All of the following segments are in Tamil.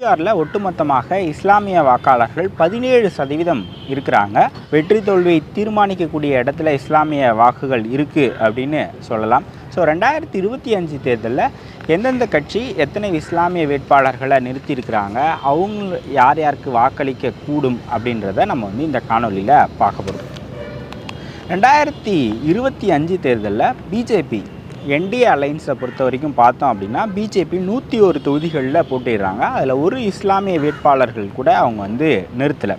பீகாரில் ஒட்டுமொத்தமாக இஸ்லாமிய வாக்காளர்கள் பதினேழு சதவீதம் இருக்கிறாங்க. வெற்றி தோல்வியை தீர்மானிக்கக்கூடிய இடத்துல இஸ்லாமிய வாக்குகள் இருக்குது அப்படின்னு சொல்லலாம். ஸோ ரெண்டாயிரத்தி இருபத்தி அஞ்சு தேர்தலில் எந்தெந்த கட்சி எத்தனை இஸ்லாமிய வேட்பாளர்களை நிறுத்தியிருக்கிறாங்க அவங்க யார் யாருக்கு வாக்களிக்க கூடும் அப்படின்றத நம்ம வந்து இந்த காணொலியில் பார்க்க போகிறோம் ரெண்டாயிரத்தி இருபத்தி அஞ்சு தேர்தலில் பிஜேபி என்டிஏ அலைன்ஸை பொறுத்த வரைக்கும் பார்த்தோம் அப்படின்னா பிஜேபி நூற்றி ஒரு தொகுதிகளில் போட்டிடுறாங்க. அதில் ஒரு இஸ்லாமிய வேட்பாளர்கள் கூட அவங்க வந்து நிறுத்தலை.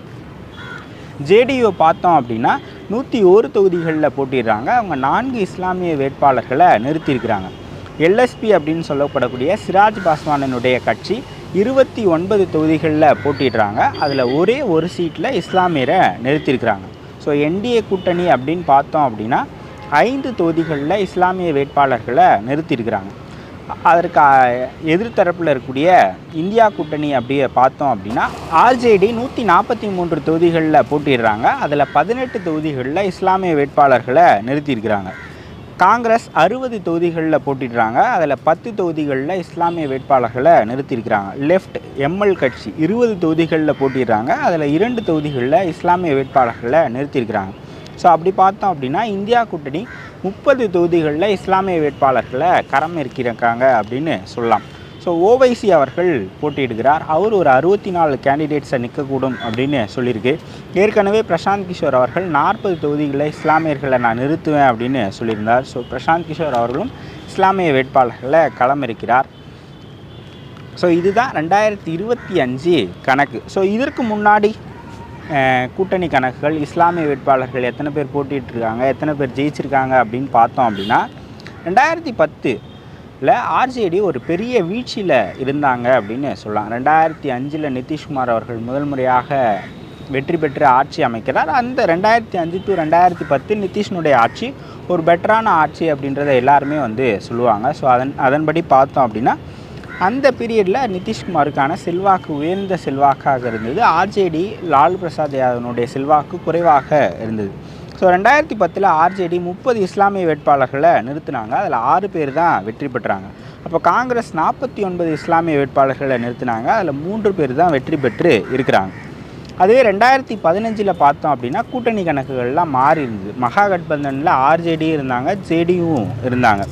ஜேடியூ பார்த்தோம் அப்படின்னா நூற்றி ஒரு தொகுதிகளில் போட்டிடுறாங்க. அவங்க நான்கு இஸ்லாமிய வேட்பாளர்களை நிறுத்தியிருக்கிறாங்க. எல்எஸ்பி அப்படின்னு சொல்லப்படக்கூடிய சிராஜ் பாஸ்வானனுடைய கட்சி இருபத்தி ஒன்பது தொகுதிகளில் போட்டிடுறாங்க. அதில் ஒரே ஒரு சீட்டில் இஸ்லாமியரை நிறுத்தியிருக்கிறாங்க. ஸோ என்டிஏ கூட்டணி அப்படின்னு பார்த்தோம் அப்படின்னா ஐந்து தொகுதிகளில் இஸ்லாமிய வேட்பாளர்களை நிறுத்தியிருக்கிறாங்க. அதற்கு எதிர்த்தரப்பில் இருக்கக்கூடிய இந்தியா கூட்டணி அப்படியே பார்த்தோம் அப்படின்னா ஆர்ஜேடி நூற்றி நாற்பத்தி மூன்று தொகுதிகளில் போட்டிடுறாங்க அதில் பதினெட்டு தொகுதிகளில் இஸ்லாமிய வேட்பாளர்களை நிறுத்தியிருக்கிறாங்க. காங்கிரஸ் அறுபது தொகுதிகளில் போட்டிடுறாங்க அதில் பத்து தொகுதிகளில் இஸ்லாமிய வேட்பாளர்களை நிறுத்தியிருக்கிறாங்க. லெஃப்ட் எம்எல் கட்சி இருபது தொகுதிகளில் போட்டிடுறாங்க அதில் இரண்டு தொகுதிகளில் இஸ்லாமிய வேட்பாளர்களை நிறுத்தியிருக்கிறாங்க. ஸோ அப்படி பார்த்தோம் அப்படின்னா இந்தியா கூட்டணி முப்பது தொகுதிகளில் இஸ்லாமிய வேட்பாளர்களை கரம் இருக்கிறாங்க அப்படின்னு சொல்லலாம். ஸோ ஓவைசி அவர்கள் போட்டியிடுகிறார். அவர் ஒரு அறுபத்தி நாலு கேண்டிடேட்ஸை நிற்கக்கூடும் அப்படின்னு சொல்லியிருக்கு. ஏற்கனவே பிரசாந்த் கிஷோர் அவர்கள் நாற்பது தொகுதிகளில் இஸ்லாமியர்களை நான் நிறுத்துவேன் அப்படின்னு சொல்லியிருந்தார். ஸோ பிரசாந்த் கிஷோர் அவர்களும் இஸ்லாமிய வேட்பாளர்களை களம் இருக்கிறார் ஸோ இதுதான் ரெண்டாயிரத்தி இருபத்தி அஞ்சு கணக்கு. ஸோ இதற்கு முன்னாடி கூட்டணி கணக்குகள் இஸ்லாமிய வேட்பாளர்கள் எத்தனை பேர் போட்டிகிட்டு இருக்காங்க எத்தனை பேர் ஜெயிச்சிருக்காங்க அப்படின்னு பார்த்தோம் அப்படின்னா ரெண்டாயிரத்தி பத்தில் ஆர்ஜேடி ஒரு பெரிய வீழ்ச்சியில் இருந்தாங்க அப்படின்னு சொல்லலாம். ரெண்டாயிரத்தி அஞ்சில் நிதிஷ்குமார் அவர்கள் முதல் முறையாக வெற்றி பெற்று ஆட்சி அமைக்கிறார். அந்த ரெண்டாயிரத்தி அஞ்சு டு ரெண்டாயிரத்தி பத்து நிதிஷினுடைய ஆட்சி ஒரு பெட்டரான ஆட்சி அப்படின்றத எல்லாருமே வந்து சொல்லுவாங்க. ஸோ அதன் அதன்படி பார்த்தோம் அப்படின்னா அந்த பீரியடில் நிதிஷ்குமாருக்கான செல்வாக்கு உயர்ந்த செல்வாக்காக இருந்தது. ஆர்ஜேடி லாலு பிரசாத் யாதவனுடைய செல்வாக்கு குறைவாக இருந்தது. ஸோ ரெண்டாயிரத்தி பத்தில் ஆர்ஜேடி முப்பது இஸ்லாமிய வேட்பாளர்களை நிறுத்தினாங்க. அதில் ஆறு பேர் தான் வெற்றி பெற்றாங்க. அப்போ காங்கிரஸ் நாற்பத்தி ஒன்பது இஸ்லாமிய வேட்பாளர்களை நிறுத்தினாங்க. அதில் மூன்று பேர் தான் வெற்றி பெற்று இருக்கிறாங்க. அதே ரெண்டாயிரத்தி பதினஞ்சில் பார்த்தோம் அப்படின்னா கூட்டணி கணக்குகள்லாம் மாறி இருந்தது. மகாகட்பந்தனில் ஆர்ஜேடி இருந்தாங்க ஜேடியும் இருந்தாங்க.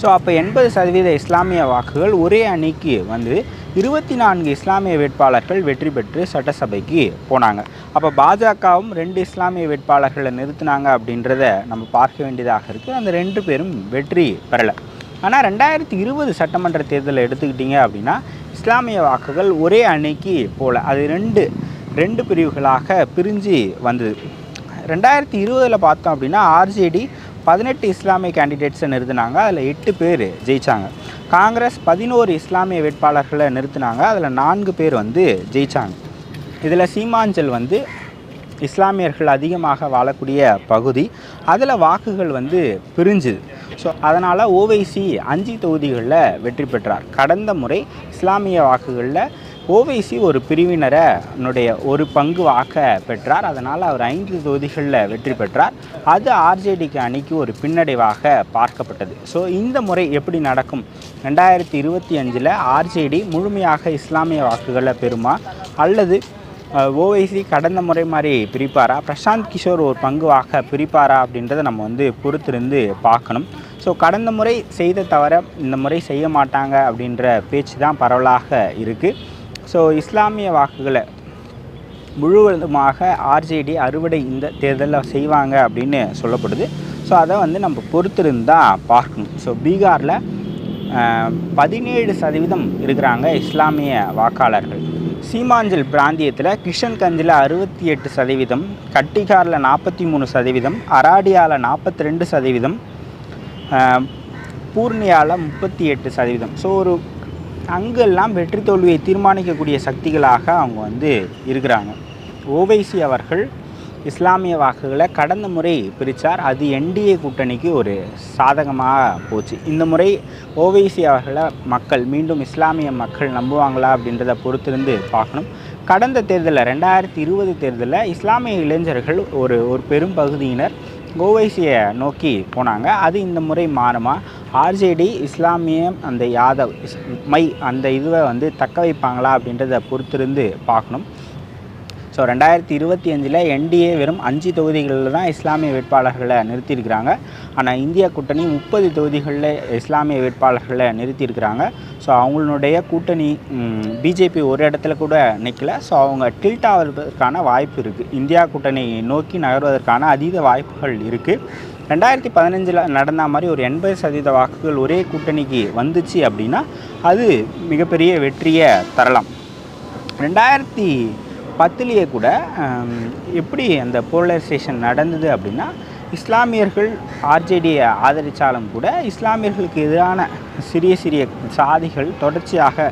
ஸோ அப்போ எண்பது சதவீத இஸ்லாமிய வாக்குகள் ஒரே அணிக்கு வந்து இருபத்தி நான்கு இஸ்லாமிய வேட்பாளர்கள் வெற்றி பெற்று சட்டசபைக்கு போனாங்க. அப்போ பாஜகவும் ரெண்டு இஸ்லாமிய வேட்பாளர்களை நிறுத்தினாங்க அப்படின்றத நம்ம பார்க்க வேண்டியதாக இருக்குது அந்த ரெண்டு பேரும் வெற்றி பெறலை. ஆனால் ரெண்டாயிரத்தி இருபது சட்டமன்ற தேர்தலை எடுத்துக்கிட்டிங்க அப்படின்னா இஸ்லாமிய வாக்குகள் ஒரே அணிக்கு போல அது ரெண்டு ரெண்டு பிரிவுகளாக பிரிஞ்சு வந்தது. ரெண்டாயிரத்தி இருபதில் பார்த்தோம் அப்படின்னா ஆர்ஜேடி பதினெட்டு இஸ்லாமிய கேண்டிடேட்ஸை நிறுத்தினாங்க. அதில் எட்டு பேர் ஜெயித்தாங்க காங்கிரஸ் பதினோரு இஸ்லாமிய வேட்பாளர்களை நிறுத்தினாங்க. அதில் நான்கு பேர் வந்து ஜெயித்தாங்க இதில் சீமாஞ்சல் வந்து இஸ்லாமியர்கள் அதிகமாக வாழக்கூடிய பகுதி. அதில் வாக்குகள் வந்து பிரிஞ்சுது. ஸோ அதனால் ஓவைசி அஞ்சு தொகுதிகளில் வெற்றி பெற்றார். கடந்த முறை இஸ்லாமிய வாக்குகளில் ஓவைசி ஒரு பிரிவினரை னுடைய ஒரு பங்கு வாக்க பெற்றார். அதனால் அவர் ஐந்து தொகுதிகளில் வெற்றி பெற்றார். அது ஆர்ஜேடிக்கு அணிக்கு ஒரு பின்னடைவாக பார்க்கப்பட்டது. ஸோ இந்த முறை எப்படி நடக்கும்? ரெண்டாயிரத்தி இருபத்தி அஞ்சில் ஆர்ஜேடி முழுமையாக இஸ்லாமிய வாக்குகளை பெறுமா? அல்லது ஓவைசி கடந்த முறை மாதிரி பிரிப்பாரா? பிரசாந்த் கிஷோர் ஒரு பங்கு வாக்க பிரிப்பாரா? அப்படின்றத நம்ம வந்து பொறுத்திருந்து பார்க்கணும். ஸோ கடந்த முறை செய்த தவிர இந்த முறை செய்ய மாட்டாங்க அப்படின்ற பேச்சு தான் பரவலாக இருக்குது ஸோ இஸ்லாமிய வாக்குகளை முழுவதுமாக ஆர்ஜேடி அறுவடை இந்த தேர்தலில் செய்வாங்க அப்படின்னு சொல்லப்படுது. ஸோ அதை வந்து நம்ம பொறுத்திருந்தால் தான் பார்க்கணும். ஸோ பீகாரில் பதினேழு சதவீதம் இருக்கிறாங்க இஸ்லாமிய வாக்காளர்கள். சீமாஞ்சல் பிராந்தியத்தில் கிஷன்கஞ்சில் அறுபத்தி எட்டு சதவீதம் கட்டிகாரில் நாற்பத்தி மூணு சதவீதம் அராடியாவில் நாற்பத்தி ரெண்டு சதவீதம் பூர்ணியாவில் முப்பத்தி எட்டு சதவீதம். ஸோ ஒரு அங்கெல்லாம் வெற்றி தோல்வியை தீர்மானிக்கக்கூடிய சக்திகளாக அவங்க வந்து இருக்கிறாங்க. ஓவைசி அவர்கள் இஸ்லாமிய வாக்குகளை கடந்த முறை பிரித்தார் அது என்டிஏ கூட்டணிக்கு ஒரு சாதகமாக போச்சு. இந்த முறை ஓவைசி அவர்களை மக்கள் மீண்டும் இஸ்லாமிய மக்கள் நம்புவாங்களா அப்படின்றத பொறுத்திருந்து பார்க்கணும். கடந்த தேர்தலில் ரெண்டாயிரத்தி இருபது தேர்தலில் இஸ்லாமிய இளைஞர்கள் ஒரு ஒரு பெரும் பகுதியினர் ஓவைசியை நோக்கி போனாங்க. அது இந்த முறை மாறுமா? ஆர்ஜேடி இஸ்லாமியம் அந்த யாதவ் இஸ்- மை அந்த இதுவை வந்து தக்க வைப்பாங்களா அப்படின்றத பொறுத்திருந்து பார்க்கணும். ஸோ ரெண்டாயிரத்தி இருபத்தி அஞ்சில் என்டிஏ வெறும் அஞ்சு தொகுதிகளில் தான் இஸ்லாமிய வேட்பாளர்களை நிறுத்தியிருக்கிறாங்க. ஆனால் இந்தியா கூட்டணி முப்பது தொகுதிகளில் இஸ்லாமிய வேட்பாளர்களை நிறுத்தியிருக்கிறாங்க. ஸோ அவங்களுடைய கூட்டணி பிஜேபி ஒரு இடத்துல கூட நிற்கல ஸோ அவங்க டில்ட் ஆவதற்கான வாய்ப்பு இருக்குது இந்தியா கூட்டணி நோக்கி நகர்வதற்கான அதீத வாய்ப்புகள் இருக்குது ரெண்டாயிரத்தி பதினஞ்சில் நடந்த மாதிரி ஒரு எண்பது சதவீத வாக்குகள் ஒரே கூட்டணிக்கு வந்துச்சு அப்படின்னா அது மிகப்பெரிய வெற்றியை தரலாம். ரெண்டாயிரத்தி பத்துலேயே கூட எப்படி அந்த போலரைசேஷன் நடந்தது அப்படின்னா இஸ்லாமியர்கள் ஆர்ஜேடியை ஆதரித்தாலும் கூட இஸ்லாமியர்களுக்கு எதிரான சிறிய சிறிய சாதிகள் தொடர்ச்சியாக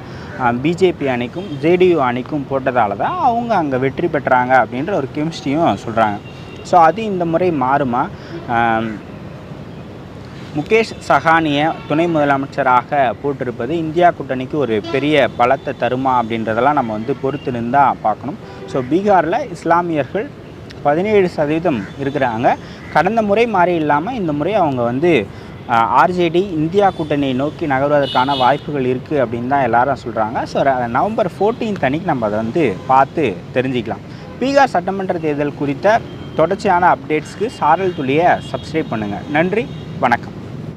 பிஜேபி அணிக்கும் ஜேடியு அணிக்கும் போட்டதால தான் அவங்க அங்கே வெற்றி பெற்றாங்க அப்படின்ற ஒரு கெமிஸ்ட்ரியும் சொல்கிறாங்க ஸோ அது இந்த முறை மாறுமா? முகேஷ் சஹானியை துணை முதலமைச்சராக போட்டிருப்பது இந்தியா கூட்டணிக்கு ஒரு பெரிய பலத்தை தருமா அப்படின்றதெல்லாம் நம்ம வந்து பொறுத்து இருந்தால் பார்க்கணும். ஸோ பீகாரில் இஸ்லாமியர்கள் பதினேழு சதவீதம் இருக்கிறாங்க. கடந்த முறை மாறி இல்லாமல் இந்த முறை அவங்க வந்து ஆர்ஜேடி இந்தியா கூட்டணியை நோக்கி நகர்வதற்கான வாய்ப்புகள் இருக்குது அப்படின்னு தான் எல்லாரும் சொல்கிறாங்க ஸோ நவம்பர் 14th அன்னைக்கு நம்ம அதை வந்து பார்த்து தெரிஞ்சுக்கலாம். பீகார் சட்டமன்ற தேர்தல் குறித்த தொடர்ச்சியான அப்டேட்ஸ்க்கு சாரல் துளியை சப்ஸ்கிரைப் பண்ணுங்கள் நன்றி வணக்கம்.